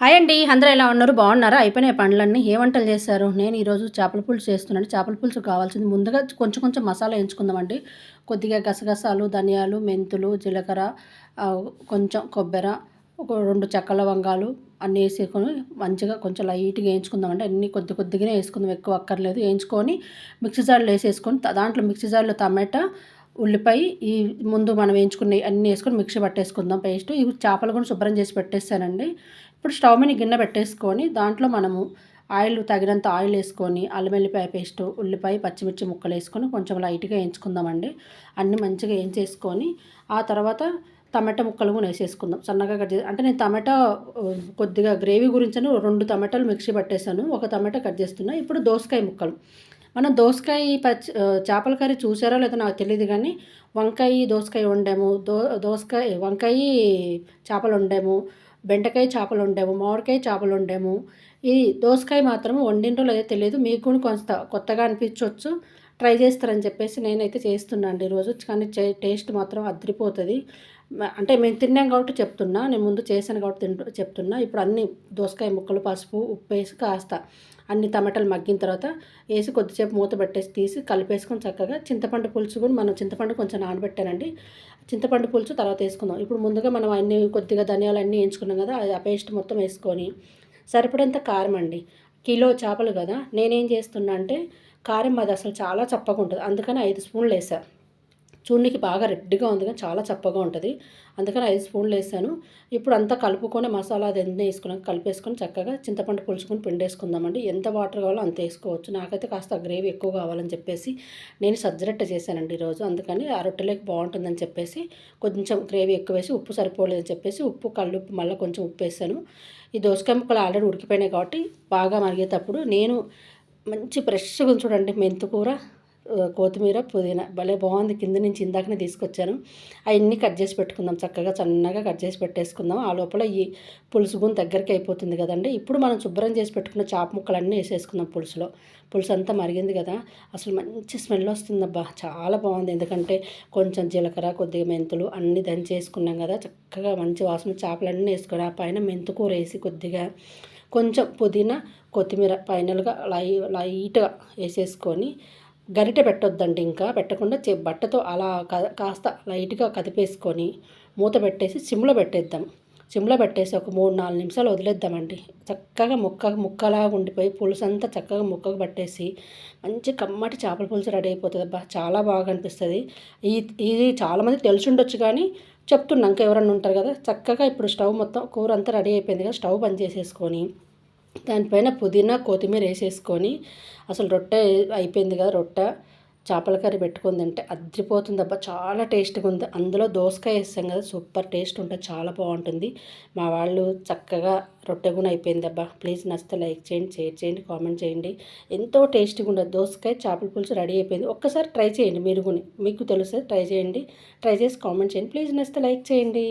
Hi అండి అందరూ ఎలా ఉన్నారు? బాగున్నారా? అయిపోయినాయి పండ్లన్నీ. ఏ వంటలు చేశారు? నేను ఈరోజు చేపల పులుసు చేస్తున్నాను. చేపల పులుసు కావాల్సింది. ముందుగా కొంచెం కొంచెం మసాలా ఎంచుకుందామండి. కొద్దిగా గసగసాలు ధనియాలు మెంతులు జీలకర్ర కొంచెం కొబ్బరి ఒక రెండు చెక్క లవంగాలు అన్నీ వేసుకొని మంచిగా కొంచెం లైట్గా వేయించుకుందామండి. అన్నీ కొద్ది కొద్దిగానే వేసుకుందాం. ఎక్కువ అక్కర్లేదు. వేయించుకొని మిక్సీ జార్లో వేసేసుకొని దాంట్లో మిక్సీ జార్లో టమాటా ఉల్లిపాయ ఈ ముందు మనం వేయించుకున్న అన్నీ వేసుకొని మిక్సీ పట్టేసుకుందాం. పేస్ట్. ఇవి చేపలు కూడా శుభ్రం చేసి పెట్టేస్తానండి. ఇప్పుడు స్టవ్ మీద గిన్నె పెట్టేసుకొని దాంట్లో మనము ఆయిల్ తగినంత ఆయిల్ వేసుకొని అల్లం వెల్లిపాయ పేస్ట్ ఉల్లిపాయ పచ్చిమిర్చి ముక్కలు వేసుకొని కొంచెం లైట్గా వేయించుకుందామండి. అన్నీ మంచిగా వేయించేసుకొని ఆ తర్వాత టమాటా ముక్కలు కూడా వేసేసుకుందాం. సన్నగా కట్ చేసి అంటే నేను టమాటా కొద్దిగా గ్రేవీ గురించి రెండు టమాటాలు మిక్సీ పట్టేశాను. ఒక టమాటా కట్ చేస్తున్నా. ఇప్పుడు దోసకాయ ముక్కలు. మనం దోసకాయ పచ్చి చేపల కర్రీ చూసారో లేదో నాకు తెలియదు కానీ వంకాయ దోసకాయ వండాము. దో దోసకాయ వంకాయ చేపలు వండాము. బెండకాయ చేపలు వండాము మామిడికాయ చేపలు వండాము ఈ దోసకాయ మాత్రం వండిండ్రో లేదో తెలియదు. మీకు కూడా కొంత కొత్తగా అనిపించవచ్చు ట్రై చేస్తారని చెప్పేసి నేనైతే చేస్తున్నాను అండి. ఈరోజు కానీ టేస్ట్ మాత్రం అదిరిపోతుంది. అంటే మేము తిన్నాం కాబట్టి చెప్తున్నా నేను ముందు చేశాను కాబట్టి తింటూ చెప్తున్నా. ఇప్పుడు అన్ని దోసకాయ ముక్కలు పసుపు ఉప్పు వేసి కాస్త. అన్ని టమాటాలు మగ్గిన తర్వాత వేసి కొద్దిసేపు మూత పెట్టేసి తీసి కలిపేసుకొని చక్కగా చింతపండు పులుసు కూడా మనం చింతపండు కొంచెం నానబెట్టానండి. చింతపండు పులుసు తర్వాత వేసుకుందాం. ఇప్పుడు ముందుగా మనం అన్ని కొద్దిగా ధనియాలు అన్నీ వేయించుకున్నాం కదా ఆ పేస్ట్ మొత్తం వేసుకొని సరిపడంత కారం అండి. కిలో చేపలు కదా నేనేం చేస్తున్నా అంటే కారం అది అసలు చాలా చప్పగా ఉంటుంది. అందుకని ఐదు స్పూన్లు వేసాను చూడ్డానికి బాగా రెడ్గా ఉంది కానీ చాలా చప్పగా ఉంటుంది. అందుకని ఐదు స్పూన్లు వేసాను. ఇప్పుడు అంతా కలుపుకొని మసాలా అది ఎన్ని వేసుకున్నాక కలిపేసుకొని చక్కగా చింతపండు పులుచుకొని పిండేసుకుందామండి. ఎంత వాటర్ కావాలో అంత వేసుకోవచ్చు. నాకైతే కాస్త గ్రేవీ ఎక్కువ కావాలని చెప్పేసి నేను సజ్జరట్ట చేశానండి ఈరోజు. అందుకని ఆ రొట్టెలోకి బాగుంటుందని చెప్పేసి కొంచెం గ్రేవీ ఎక్కువ వేసి ఉప్పు సరిపోలేదని చెప్పేసి ఉప్పు కల్లుప్పు మళ్ళీ కొంచెం ఉప్పు వేసాను. ఈ దోసకాయ ముక్కలు ఆల్రెడీ ఉడికిపోయినాయి కాబట్టి బాగా మరిగేటప్పుడు నేను మంచి ఫ్రెష్గా చూడండి మెంతుకూర. కొత్తిమీర పుదీనా. భలే బాగుంది. కింద నుంచి ఇందాకనే తీసుకొచ్చాను. అవన్నీ కట్ చేసి పెట్టుకుందాం. చక్కగా సన్నగా కట్ చేసి పెట్టేసుకుందాం. ఆ లోపల ఈ పులుసు గుని దగ్గరికి అయిపోతుంది కదండి. ఇప్పుడు మనం శుభ్రం చేసి పెట్టుకున్న చాప ముక్కలన్నీ వేసేసుకుందాం పులుసులో. పులుసు అంతా మరిగింది కదా. అసలు మంచి స్మెల్ వస్తుందబ్బా. చాలా బాగుంది. ఎందుకంటే కొంచెం జీలకర్ర కొద్దిగా మెంతులు అన్నీ దంచేసుకున్నాం కదా. చక్కగా మంచి వాసన చేపలన్నీ వేసుకొని ఆ పైన మెంతుకూర వేసి కొద్దిగా కొంచెం పుదీనా కొత్తిమీర ఫైనల్గా లై లైట్గా వేసేసుకొని గరిటె పెట్టొద్దండి ఇంకా. పెట్టకుండా బట్టతో అలా కాస్త లైట్గా కదిపేసుకొని మూత పెట్టేసి సిమ్లో పెట్టేద్దాం. సిమ్లో పెట్టేసి ఒక మూడు నాలుగు నిమిషాలు వదిలేద్దామండి. చక్కగా ముక్క ముక్కలాగా ఉండిపోయి పులుసు అంతా చక్కగా ముక్కకు పట్టేసి మంచి కమ్మటి చేపల పులుసు రెడీ అయిపోతుంది. అబ్బా చాలా బాగా అనిపిస్తుంది. ఈ ఇది చాలామంది తెలిసి ఉండొచ్చు కానీ చెప్తున్నా. ఇంకా ఎవరన్నా ఉంటారు కదా చక్కగా ఇప్పుడు స్టవ్ మొత్తం కూర అంతా రెడీ అయిపోయింది కదా స్టవ్ బంద్ చేసేసుకొని దానిపైన పుదీనా కొత్తిమీర వేసేసుకొని అసలు రొట్టె అయిపోయింది కదా రొట్టె చేపల కర్రీ పెట్టుకుంది అంటే అద్రిపోతుంది అబ్బా. చాలా టేస్ట్గా ఉంది. అందులో దోసకాయ వేస్తాం కదా సూపర్ టేస్ట్ ఉంటుంది చాలా బాగుంటుంది. మా వాళ్ళు చక్కగా రొట్టె కూడా అయిపోయింది అబ్బా. ప్లీజ్ నచ్చితే లైక్ చేయండి షేర్ చేయండి కామెంట్ చేయండి. ఎంతో టేస్టీగా ఉండదు దోసకాయ చేపల పులుసు రెడీ అయిపోయింది. ఒక్కసారి ట్రై చేయండి మీరు కూడా. మీకు తెలుసు ట్రై చేయండి. ట్రై చేసి కామెంట్ చేయండి. ప్లీజ్ నచ్చితే లైక్ చేయండి.